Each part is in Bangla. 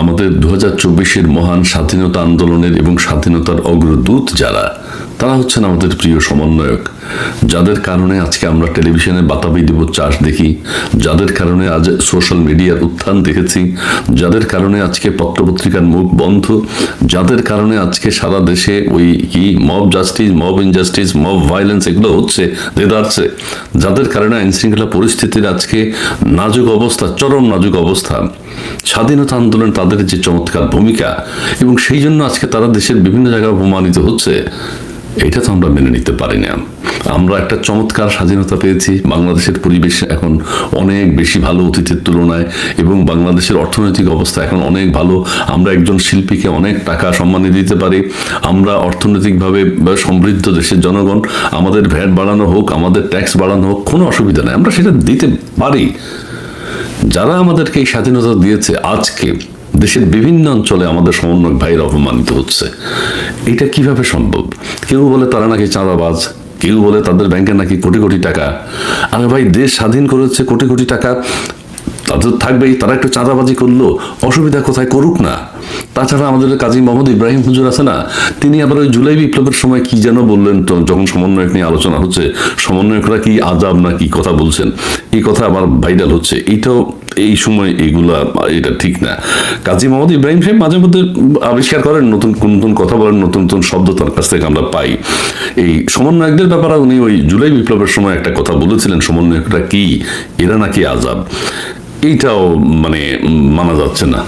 আমাদের দু হাজার চব্বিশের মহান স্বাধীনতা আন্দোলনের এবং স্বাধীনতার অগ্রদূত যারা তারা হচ্ছেন আমাদের প্রিয় সমন্বয়ক, যাদের কারণে আজকে আমরা টেলিভিশনে বাতাবি দিব চাষ দেখি, যাদের কারণে আজ সোশ্যাল মিডিয়ার উত্থান দেখেছি, যাদের কারণে আজকে পত্রপত্রিকার মুখ বন্ধ, যাদের কারণে আজকে সারা দেশে ওই কি mob justice mob injustice mob violence এগুলো হচ্ছে দেদারছে যাদের কারণে আইন শৃঙ্খলা পরিস্থিতির আজকে নাজুক অবস্থা, চরম নাজুক অবস্থা। স্বাধীনতা আন্দোলন তাদের যে চমৎকার ভূমিকা, এবং সেই জন্য আজকে তারা দেশের বিভিন্ন জায়গায় অপমানিত হচ্ছে। এটা তো আমরা মেনে নিতে পারি না আমরা একটা চমৎকার স্বাধীনতা পেয়েছি। বাংলাদেশের পরিবেশ এখন অনেক বেশি ভালো অতীতের তুলনায় এবং বাংলাদেশের অর্থনৈতিক অবস্থা এখন অনেক ভালো। আমরা একজন শিল্পীকে অনেক টাকা সম্মানী দিতে পারি। আমরা অর্থনৈতিকভাবে সমৃদ্ধ দেশের জনগণ। আমাদের ভ্যাট বাড়ানো হোক, আমাদের ট্যাক্স বাড়ানো হোক, কোনো অসুবিধা নেই। আমরা সেটা দিতে পারি। যারা আমাদেরকে এই স্বাধীনতা দিয়েছে আজকে দেশের বিভিন্ন অঞ্চলে আমাদের সমন্বয় ভাইয়ের অপমানিত হচ্ছে। এটা কীভাবে সম্ভব? কেউ বলে তারা নাকি চাঁদাবাজ, কেউ বলে তাদের ব্যাংকে নাকি কোটি কোটি টাকা। আরে ভাই, দেশ স্বাধীন করেছে কোটি কোটি টাকা তাদের থাকবেই, তারা একটু চাঁদাবাজি করল, অসুবিধা কোথায় করুক না। তাছাড়া আমাদের কাজী মোহাম্মদ ইব্রাহিম হুজুর আছে না, তিনি আবার ওই জুলাই বিপ্লবের সময় কি যেন বললেন যখন সমন্বয়ক নিয়ে আলোচনা হচ্ছে, সমন্বয়করা কি আজাব না কি কথা বলছেন? এই কথা আবার ভাইরাল হচ্ছে। এইটাও এই সময় এইগুলা এটা ঠিক না। কাজী মোহাম্মদ ইব্রাহিম সাহেব মাঝে মধ্যে আবিষ্কার করেন, নতুন নতুন কথা বলেন, নতুন নতুন শব্দ তার কাছ থেকে আমরা পাই। এই সমন্বয়কদের ব্যাপারে উনি ওই জুলাই বিপ্লবের সময় একটা কথা বলেছিলেন, সমন্বয়করা কি, এরা নাকি আজাব। এইটাও মানে মানা যাচ্ছে না।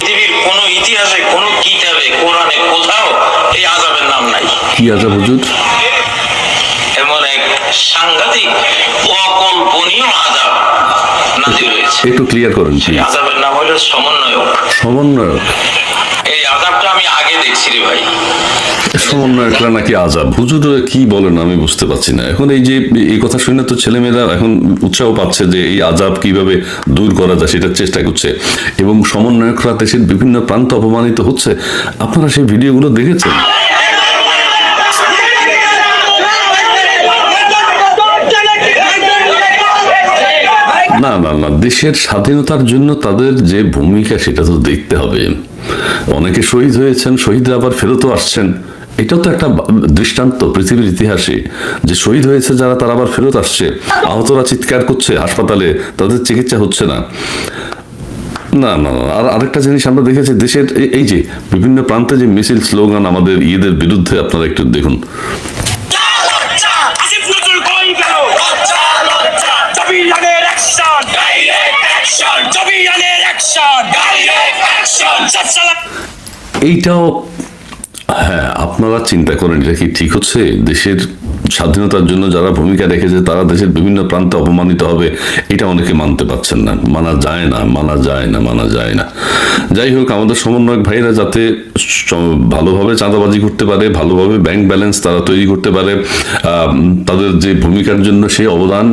পৃথিবীর কোন ইতিহাসে কোন কিতাবে কোরআনে কোথাও এই আজাবের নাম নাই। কি আজাব হুজুর? এমন এক সাংঘাতিক অকল্পনীয় আজাব নাজিল হয়েছে। একটু ক্লিয়ার করেন আজাবের নাম হলো সমন্বয়ক। সমন্বয়ক? এই আজাবটা আমি আগে দেখছি রে ভাই। সমন্বয়করা নাকি আজাব হুজুর কি বলেন আমি বুঝতে পারছি না। এখন এই যে এই কথা শুনে তো ছেলেমেয়েরা এখন উৎসাহ পাচ্ছে যে এই আজাব কীভাবে দূর করা যায় সেটার চেষ্টা করছে। এবং সমন্বয়করা দেশের বিভিন্ন প্রান্ত অপমানিত হচ্ছে। আপনারা সেই ভিডিওগুলো দেখেছেন? না না না দেশের স্বাধীনতার জন্য তাদের যে ভূমিকা সেটা তো দেখতে হবে। অনেকে শহীদ হয়েছেন, শহীদরা আবার ফেরতও আসছেন। এটাও তো একটা দৃষ্টান্ত পৃথিবীর ইতিহাসে। যে শহীদ হয়েছে যারা, তারা আবার ফেরত আসছে। আহতরা চিৎকার করছে হাসপাতালে, তাদের চিকিৎসা হচ্ছে না। না না আর আরেকটা জিনিস আমরা দেখেছি, দেশের এই যে বিভিন্ন প্রান্তে যে মিছিল, স্লোগান আমাদের ইয়েদের বিরুদ্ধে, আপনারা একটু দেখুন। এইটাও হ্যাঁ আপনারা চিন্তা করেন এটা কি ঠিক হচ্ছে? দেশের স্বাধীনতার জন্য যারা ভূমিকা রেখেছে, তারা দেশের বিভিন্ন প্রান্তে অপমানিত হবে, এটা অনেকে মানতে পারছেন না। মানা যায় না, মানা যায় না, মানা যায় না। যাই হোক, আমাদের সমন্বয়ক ভাইরা যাতে ভালোভাবে চাঁদাবাজি করতে পারে, ভালোভাবে ব্যাংক ব্যালেন্স তারা তৈরি করতে পারে তাদের যে ভূমিকার জন্য সেই অবদান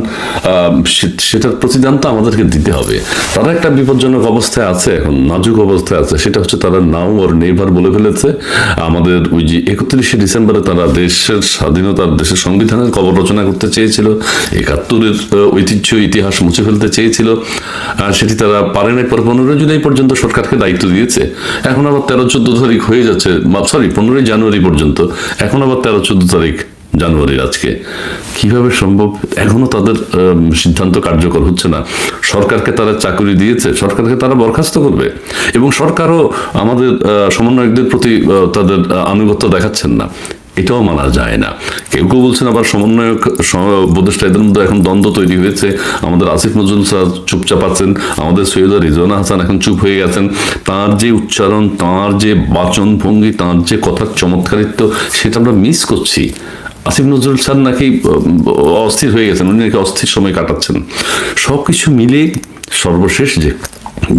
সেটার প্রতিদান তো আমাদেরকে দিতে হবে। তারা একটা বিপজ্জনক অবস্থায় আছে এখন, নাজুক অবস্থায় আছে, সেটা হচ্ছে তারা নাও ওর নেভার বলে ফেলেছে। আমাদের ওই যে একত্রিশে ডিসেম্বরে তারা দেশের স্বাধীনতার দেশের সংবিধানের কবর রচনা করতে চেয়েছিল, একাত্তরের ঐতিহ্য, ইতিহাস মুছে ফেলতে চেয়েছিল সেটি তারা পারে নাই। পর পনেরোই জুলাই পর্যন্ত সরকারকে দায়িত্ব দিয়েছে। এখন আবার তেরো, চোদ্দ তারিখ হয়ে যাচ্ছে সরি পনেরোই জানুয়ারি পর্যন্ত। এখন আবার তেরো, চোদ্দ তারিখ জানুয়ারির আজকে। কীভাবে সম্ভব? এখনও তাদের সিদ্ধান্ত কার্যকর হচ্ছে না। সরকারকে তারা চাকরি দিয়েছে, সরকারকে তারা বরখাস্ত করবে। এবং সরকারও আমাদের সমন্বয়কদের প্রতি তাদের, আনুগত্য দেখাচ্ছেন না। এটাও মানা যায় না। কেউ কেউ বলছেন আবার সমন্বয়ক উপদেষ্টা এদের মধ্যে এখন দ্বন্দ্ব তৈরি হয়েছে। আমাদের আসিফ নজরুল স্যার চুপচাপ আছেন, আমাদের সৈয়দ রিজওয়ানা হাসান এখন চুপ হয়ে গেছেন। তার যে উচ্চারণ, তার যে বাচন ভঙ্গি তার যে কথার চমৎকারিত্ব, সেটা আমরা মিস করছি। আসিফ নজরুল স্যার নাকি অস্থির হয়ে গেছেন, উনি নাকি অস্থির সময় কাটাচ্ছেন। সব কিছু মিলে সর্বশেষ যে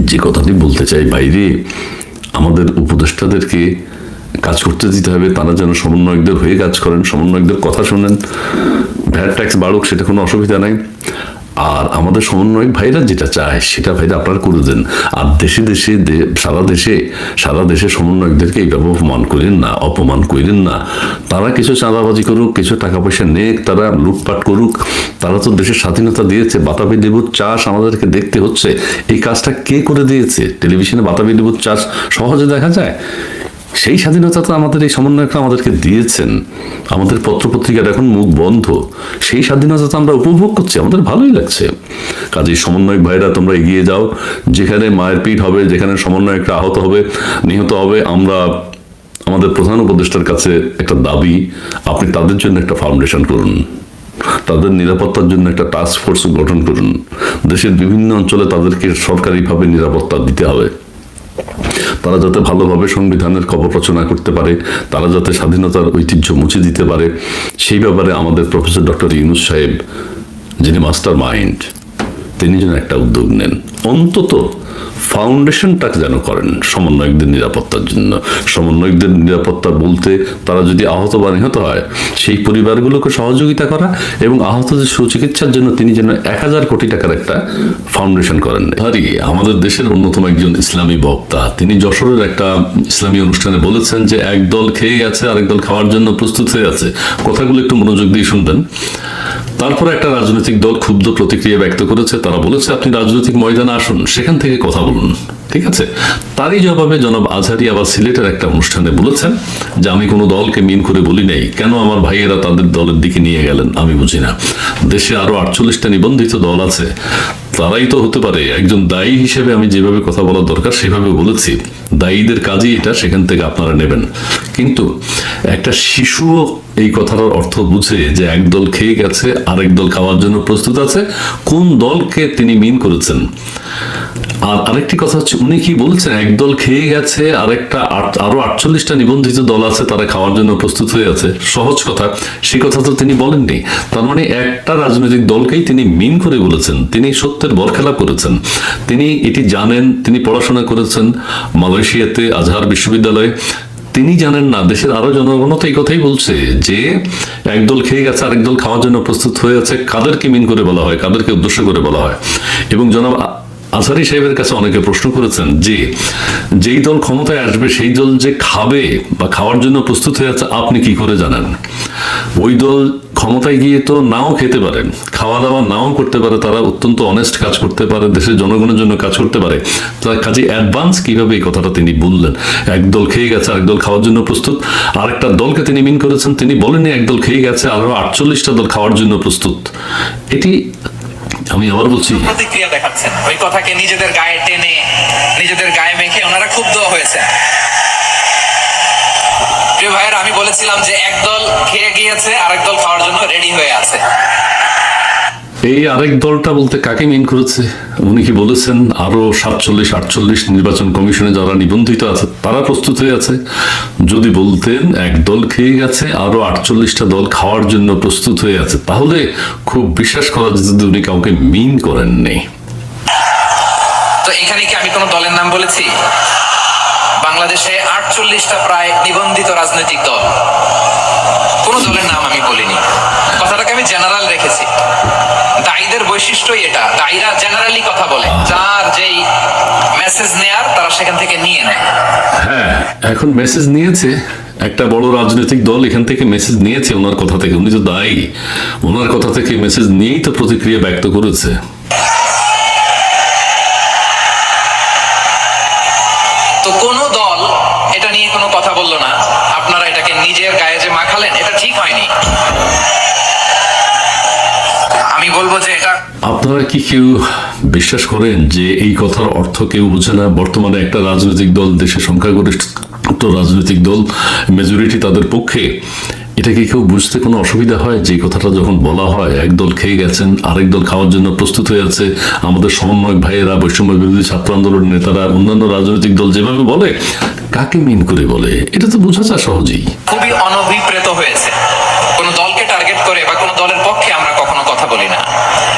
যে কথাটি বলতে চাই বাইরে, আমাদের উপদেষ্টাদেরকে কাজ করতে দিতে হবে, তারা যেন সমন্বয়কদের হয়ে কাজ করেন, সমন্বয়কদের কথা শোনেন। ভ্যাট ট্যাক্স বাড়ুক, সেটা কোনো অসুবিধা নাই। আর আমাদের সমন্বয়ক ভাইরা যেটা চায়, সেটা ভাইরা আপনারা করে দেন। আর দেশে দেশে সারা দেশে সারা দেশে সমন্বয়কদেরকে এইভাবে অপমান করেন না, অপমান করেন না। তারা কিছু চাঁদাবাজি করুক, কিছু টাকা পয়সা নেক, তারা লুটপাট করুক। তারা তো দেশের স্বাধীনতা দিয়েছে, বাতাবি লেবুর চাষ আমাদেরকে দেখতে হচ্ছে। এই কাজটা কে করে দিয়েছে? টেলিভিশনে বাতাবি লেবুর চাষ সহজে দেখা যায়? সেই স্বাধীনতা তো আমাদের এই সমন্বয়করা আমাদেরকে দিয়েছেন। আমাদের পত্রপত্রিকার এখন মুখ বন্ধ। সেই স্বাধীনতা তো আমরা উপভোগ করছি, আমাদের ভালোই লাগছে। কাজেই সমন্বয়ক ভাইরা, তোমরা এগিয়ে যাও। যেখানে মায়ের পিঠ হবে, যেখানে সমন্বয়করা আহত হবে, নিহত হবে, আমরা আমাদের প্রধান উপদেষ্টার কাছে একটা দাবি, আপনি তাদের জন্য একটা ফাউন্ডেশন করুন। তাদের নিরাপত্তার জন্য একটা টাস্ক ফোর্স গঠন করুন। দেশের বিভিন্ন অঞ্চলে তাদেরকে সরকারিভাবে নিরাপত্তা দিতে হবে। তারা যাতে ভালোভাবে সংবিধানের কবর রচনা করতে পারে, তারা যাতে স্বাধীনতার ঐতিহ্য মুছে দিতে পারে, সেই ব্যাপারে আমাদের প্রফেসর ডক্টর ইউনুস সাহেব, যিনি মাস্টার মাইন্ড তিনি যেন একটা উদ্যোগ নেন। অন্তত ফাউন্ডেশনটা যেন করেন সমন্বয়কদের নিরাপত্তার জন্য। সমন্বয়কদের নিরাপত্তা বলতে তারা যদি আহত বা নিহত হয়, সেই পরিবারগুলোকে সহযোগিতা করা এবং আহতদের সুচিকিৎসার জন্য তিনি যেন এক হাজার কোটি টাকার একটা ফাউন্ডেশন করেন। হারি আমাদের দেশের অন্যতম একজন ইসলামী বক্তা, তিনি যশোরের একটা ইসলামী অনুষ্ঠানে বলেছেন যে এক দল খেয়ে গেছে, আরেক দল খাওয়ার জন্য প্রস্তুত হয়ে আছে। কথাগুলো একটু মনোযোগ দিয়ে শুনবেন। তারপর একটা রাজনৈতিক দল ক্ষুব্ধ প্রতিক্রিয়া ব্যক্ত করেছে। তারা বলেছে, আপনি রাজনৈতিক ময়দানে আসুন, সেখান থেকে কথা বলুন। ঠিক আছে? তারই জবাবে জনাব আজহারি আবার সিলেটের একটা অনুষ্ঠানে বলেছেন যে, আমি কোনো দলকে মিন করে বলি নাই। কেন আমার ভাইয়েরা তাদের দলের দিকে নিয়ে গেলেন? আমি বুঝি না। দেশে আরও আটচল্লিশটা নিবন্ধিত দল আছে। তারাই তো হতে পারে। একজন দায়ী হিসেবে আমি যেভাবে কথা বলা দরকার, সেভাবে বলেছি। দায়ীদের কাজই এটা, সেখান থেকে আপনারা নেবেন। কিন্তু একটা শিশুও এই কথাটার অর্থ বুঝে যে একদল খেয়ে গেছে, আরেক দল খাওয়ার জন্য প্রস্তুত আছে। কোন দলকে তিনি মিন করেছেন? আর আরেকটি কথা হচ্ছে, উনি কি বলছেন? একদল খেয়ে গেছে, আরেকটা আরও আটচল্লিশটা নিবন্ধিত দল আছে, তারা খাওয়ার জন্য প্রস্তুত হয়ে আছে। সহজ কথা। সেই কথা তো তিনি বলেননি। তার মানে একটা রাজনৈতিক দলকেই তিনি মিন করে বলেছেন। তিনি সত্যের বরখেলাপ করেছেন। তিনি এটি জানেন, তিনি পড়াশোনা করেছেন মালয়েশিয়াতে, আজহার বিশ্ববিদ্যালয়ে। তিনি জানেন না, দেশের আরও জনগণ তো এই কথাই বলছে যে একদল খেয়ে গেছে, আরেক দল খাওয়ার জন্য প্রস্তুত হয়ে আছে। কাদেরকে মিন করে বলা হয়, কাদেরকে উদ্দেশ্য করে বলা হয়। এবং জনাব আ- আজহারি সাহেবের কাছে অনেকে প্রশ্ন করেছেন যে যেই দল ক্ষমতায় আসবে, সেই দল যে খাবে বা খাওয়ার জন্য প্রস্তুত হয়ে আছে, আপনি কি করে জানেন? ওই দল ক্ষমতায় গিয়ে তো নাও খেতে পারে খাওয়া দাওয়া নাও করতে পারে, তারা অত্যন্ত অনেস্ট কাজ করতে পারে, দেশের জনগণের জন্য কাজ করতে পারে। তার কাজে অ্যাডভান্স কীভাবে এই কথাটা তিনি বললেন? একদল খেয়ে গেছে, আরেক দল খাওয়ার জন্য প্রস্তুত, আরেকটা দলকে তিনি মিন করেছেন, তিনি বলেননি একদল খেয়ে গেছে, আরও আটচল্লিশটা দল খাওয়ার জন্য প্রস্তুত। এটি আমি আবার বলছি। প্রতিক্রিয়া দেখাচ্ছেন। ওই কথাকে নিজেদের গায়ে টেনে, নিজেদের গায়ে মেখে ওনারা ক্ষুব্ধ হয়েছে প্রিয় ভাইয়ের, আমি বলেছিলাম যে একদল খেয়ে গিয়েছে আরেক দল খাওয়ার জন্য রেডি হয়ে আছে। এই আরেক দলটা বলতে কাকে মিন করেছে? উনি কি বলেছেন? আরও সাতচল্লিশ, আটচল্লিশ নির্বাচন কমিশনে যারা নিবন্ধিত আছে, তারা প্রস্তুত হয়ে আছে। যদি বলতেন এক দল খেয়ে গেছে, আরও আটচল্লিশটা দল খাওয়ার জন্য প্রস্তুত হয়ে আছে, তাহলে খুব বিশ্বাস করা যেত উনি কাউকে মিন করেননি তো এখানে কি আমি কোনো দলের নাম বলেছি? বাংলাদেশে আটচল্লিশটা প্রায় নিবন্ধিত রাজনৈতিক দল। কোন দলের নাম আমি বলিনি। কথাটাকে আমি জেনারেল রেখেছি। দায়ীদের বৈশিষ্ট্যই এটা। দায়ীরা জেনারেলি কথা বলে। যার যেই মেসেজ নেয়ার তারা সেখান থেকে নিয়ে নেয়। হ্যাঁ এখন মেসেজ নিয়েছে। একটা বড় রাজনৈতিক দল এখান থেকে মেসেজ নিয়েছে ওনার কথা থেকে। উনি তো দায়ী। ওনার কথা থেকে মেসেজ নিয়েই তো প্রতিক্রিয়া ব্যক্ত করেছে। তো কোন দল এটা নিয়ে কোনো কথা বলল না। আপনারা এটাকে নিজের গায়ে যে মাখালেন এটা ঠিক হয়নি। আমি বলব যে এটা আপনারা কি কেউ বিশ্বাস করেন যে এই কথার অর্থ কেউ বোঝে না? বর্তমানে একটা রাজনৈতিক দল দেশের সংখ্যাগরিষ্ঠ রাজনৈতিক দল মেজরিটি তাদের পক্ষে। এটা কি কেউ বুঝতে কোনো অসুবিধা হয় যে কথাটা যখন বলা হয় এক দল খেয়ে গেছেন আরেক দল খাওয়ার জন্য প্রস্তুত হয়ে আছে? আমাদের সমন্বয়ক ভাইয়েরা বৈষম্য বিরোধী ছাত্র আন্দোলনের নেতারা অন্যান্য রাজনৈতিক দল যেভাবে বলে কাকে মিন করে বলে? এটা তো বোঝা যায় সহজেই। খুবই অনভিপ্রেত হয়েছে কোন দলকে টার্গেট করে বা কোন দলের পক্ষে আমরা কখনো কথা বলি না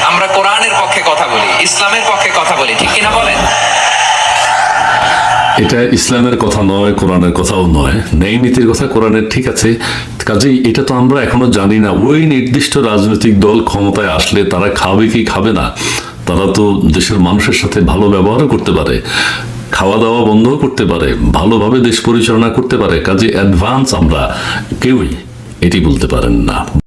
আমরা কোরআনের পক্ষে কথা বলি। ইসলামের পক্ষে কথা বলি, ঠিক কিনা বলেন? এটা ইসলামের কথা নয়, কোরআনের কথাও নয়। ন্যায় নীতির কথা কোরআনের ঠিক আছে। কাজেই এটা তো আমরা এখনও জানি না। ওই নির্দিষ্ট রাজনৈতিক দল ক্ষমতায় আসলে তারা খাবে কি খাবে না, তারা তো দেশের মানুষের সাথে ভালো ব্যবহারও করতে পারে খাওয়া দাওয়া বন্ধও করতে পারে, ভালোভাবে দেশ পরিচালনা করতে পারে। কাজে অ্যাডভান্স আমরা কেউই এটি বলতে পারেন না।